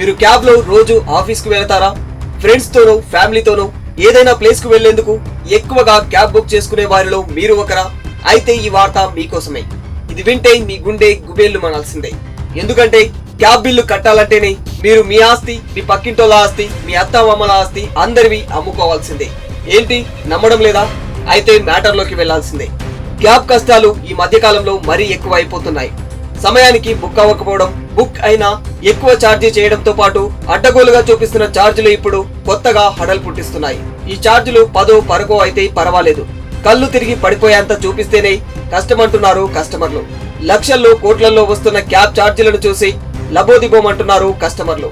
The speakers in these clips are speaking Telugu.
మీరు క్యాబ్లో రోజు ఆఫీస్కు వెళతారా? ఫ్రెండ్స్ తోనో ఫ్యామిలీతోనో ఏదైనా ప్లేస్కు వెళ్ళేందుకు ఎక్కువగా క్యాబ్ బుక్ చేసుకునే వారిలో మీరు ఒకరా? అయితే ఈ వార్త మీకోసమే. ఇది వింటే మీ గుండె గుబేళ్ళు మనాల్సిందే. ఎందుకంటే క్యాబ్ బిల్లు కట్టాలంటేనే మీరు మీ ఆస్తి మీ పక్కింటోళ్ళ ఆస్తి మీ అత్తామామల ఆస్తి అందరివి అమ్ముకోవాల్సిందే. ఏంటి? నమ్మడం లేదా? అయితే మ్యాటర్లోకి వెళ్ళాల్సిందే. క్యాబ్ కష్టాలు ఈ మధ్యకాలంలో మరీ ఎక్కువ అయిపోతున్నాయి సమయానికి బుక్ అవ్వకపోవడం బుక్ అయినా ఎక్కువ ఛార్జీ చేయడంతో పాటు అడ్డగోలుగా చూపిస్తున్న ఛార్జీలు ఇప్పుడు కొత్తగా హడలు పుట్టిస్తున్నాయి. ఈ ఛార్జీలు పదో పరకో అయితే పర్వాలేదు. కళ్ళు తిరిగి పడిపోయేంత చూపిస్తేనే కష్టమంటున్నారు కస్టమర్లు. లక్షల్లో కోట్లల్లో వస్తున్న క్యాబ్ ఛార్జీలను చూసి లబోదిబోమంటున్నారు కస్టమర్లు.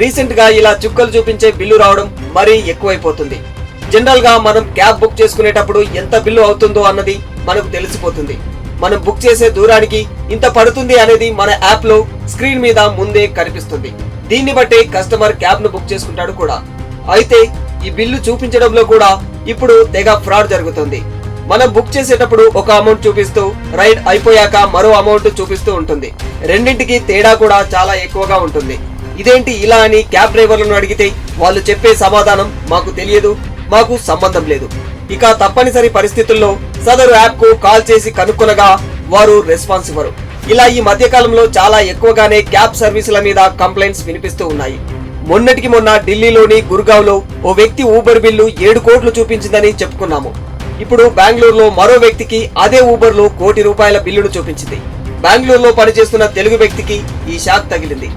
రీసెంట్గా ఇలా చుక్కలు చూపించే బిల్లు రావడం మరీ ఎక్కువైపోతుంది. జనరల్గా మనం క్యాబ్ బుక్ చేసుకునేటప్పుడు ఎంత బిల్లు అవుతుందో అన్నది మనకు తెలిసిపోతుంది. మనం బుక్ చేసే దూరానికి ఇంత పడుతుంది అనేది మన యాప్లో స్క్రీన్ మీద ముందే కనిపిస్తుంది. దీన్ని బట్టే కస్టమర్ క్యాబ్ను బుక్ చేసుకుంటాడు కూడా. అయితే ఈ బిల్లు చూపించడంలో కూడా ఇప్పుడు తెగ ఫ్రాడ్ జరుగుతుంది. మనం బుక్ చేసేటప్పుడు ఒక అమౌంట్ చూపిస్తూ రైడ్ అయిపోయాక మరో అమౌంట్ చూపిస్తూ ఉంటుంది. రెండింటికి తేడా కూడా చాలా ఎక్కువగా ఉంటుంది. ఇదేంటి ఇలా అని క్యాబ్ డ్రైవర్లను అడిగితే వాళ్ళు చెప్పే సమాధానం మాకు తెలియదు మాకు సంబంధం లేదు. ఇక తప్పనిసరి పరిస్థితుల్లో సదరు యాప్కు కాల్ చేసి కనుక్కొనగా వారు రెస్పాన్స్ ఇవ్వరు. ఇలా ఈ మధ్య కాలంలో చాలా ఎక్కువగానే క్యాబ్ సర్వీసుల మీద కంప్లైంట్స్ వినిపిస్తూ ఉన్నాయి. మొన్నటికి మొన్న ఢిల్లీలోని గుర్గావ్లో ఓ వ్యక్తి ఊబర్ బిల్లు ఏడు కోట్లు చూపించిందని చెప్పుకున్నాము. ఇప్పుడు బెంగళూరులో మరో వ్యక్తికి అదే ఊబర్లో కోటి రూపాయల బిల్లును చూపించింది. బెంగళూరులో పనిచేస్తున్న తెలుగు వ్యక్తికి ఈ షాక్ తగిలింది.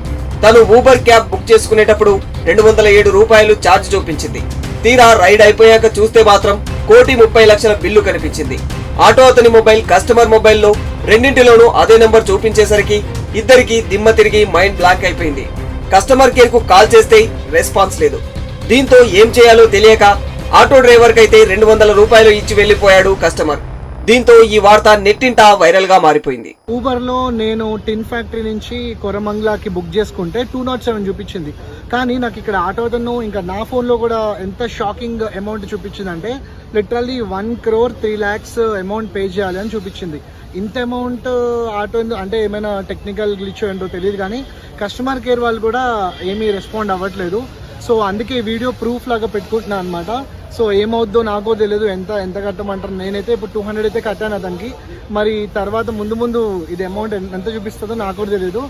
తను ఊబర్ క్యాబ్ బుక్ చేసుకునేటప్పుడు రెండు వందల ఏడు రూపాయలు ఛార్జ్ చూపించింది. తీరా రైడ్ అయిపోయాక చూస్తే మాత్రం కోటి ముప్పై లక్షల బిల్లు కనిపించింది. ఆటో అతని మొబైల్ కస్టమర్ మొబైల్లో రెండింటిలోనూ అదే నెంబర్ చూపించేసరికి ఇద్దరికి దిమ్మ తిరిగి మైండ్ బ్లాంక్ అయిపోయింది. కస్టమర్ కేర్కు కాల్ చేస్తే రెస్పాన్స్ లేదు. దీంతో ఏం చేయాలో తెలియక ఆటో డ్రైవర్ కైతే రెండు వందల రూపాయలు ఇచ్చి వెళ్ళిపోయాడు కస్టమర్. దీంతో ఈ వార్త నెట్టింట వైరల్గా మారిపోయింది. ఊబర్లో నేను టిన్ ఫ్యాక్టరీ నుంచి కొరమంగ్లాకి బుక్ చేసుకుంటే టూ నాట్ సెవెన్ చూపించింది. కానీ నాకు ఇక్కడ ఆటోతను ఇంకా నా ఫోన్లో కూడా ఎంత షాకింగ్ అమౌంట్ చూపించింది అంటే literally one crore three lakhs amount pay చేయాలి అని చూపించింది. ఇంత అమౌంట్ ఆటో అంటే ఏమైనా టెక్నికల్ గ్లిచ్ ఏంటో తెలియదు కానీ కస్టమర్ కేర్ వాళ్ళు కూడా ఏమీ రెస్పాండ్ అవ్వట్లేదు. సో అందుకే వీడియో ప్రూఫ్ లాగా పెట్టుకుంటున్నాను అనమాట సో ఏమవుద్దో నాకో తెలియదు ఎంత ఎంత కట్టమంటారు. నేనైతే ఇప్పుడు టూ హండ్రెడ్ అయితే కట్టాను అతనికి. మరి తర్వాత ముందు ముందు ఇది అమౌంట్ ఎంత చూపిస్తుందో నాకు కూడా తెలియదు